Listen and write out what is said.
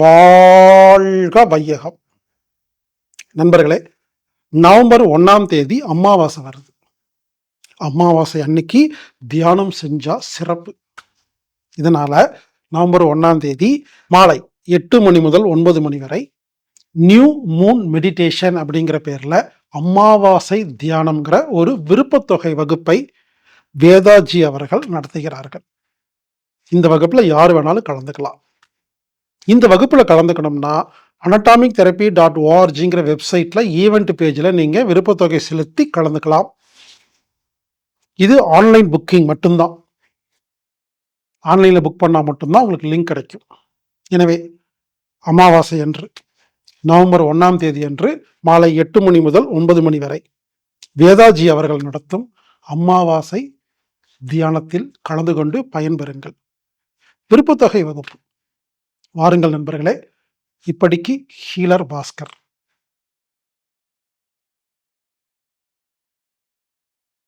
வாழ்க வையகம். நண்பர்களே நவம்பர் ஒன்றாம் தேதி அமாவாசை வருது. அமாவாசை அன்னைக்கு தியானம் செஞ்சா சிறப்பு. இதனால் நவம்பர் ஒன்றாம் தேதி மாலை எட்டு மணி முதல் ஒன்பது மணி வரை நியூ மூன் மெடிடேஷன் அப்படிங்கிற பேரில் அமாவாசை தியானம்ங்கிற ஒரு விருப்பத்தொகை வகுப்பை வேதாஜி அவர்கள் நடத்துகிறார்கள். இந்த வகுப்பில் யார் வேணாலும் கலந்துக்கலாம். இந்த வகுப்பில் கலந்துக்கணும்னா அனட்டாமிக் தெரப்பி டாட் ஓஆர்ஜிங்கிற வெப்சைட்டில் ஈவெண்ட் பேஜில் நீங்கள் விருப்பத்தொகை செலுத்தி கலந்துக்கலாம். இது ஆன்லைன் புக்கிங் மட்டும்தான். ஆன்லைனில் புக் பண்ணால் மட்டும்தான் உங்களுக்கு லிங்க் கிடைக்கும். எனவே அமாவாசை அன்று நவம்பர் ஒன்றாம் தேதி அன்று மாலை எட்டு மணி முதல் ஒன்பது மணி வரை வேதாஜி அவர்கள் நடத்தும் அமாவாசை தியானத்தில் கலந்து கொண்டு பயன்பெறுங்கள். விருப்பத்தொகை வகுப்பு. வாருங்கள் நண்பர்களே. இப்படிக்கு ஹீலர் பாஸ்கர்.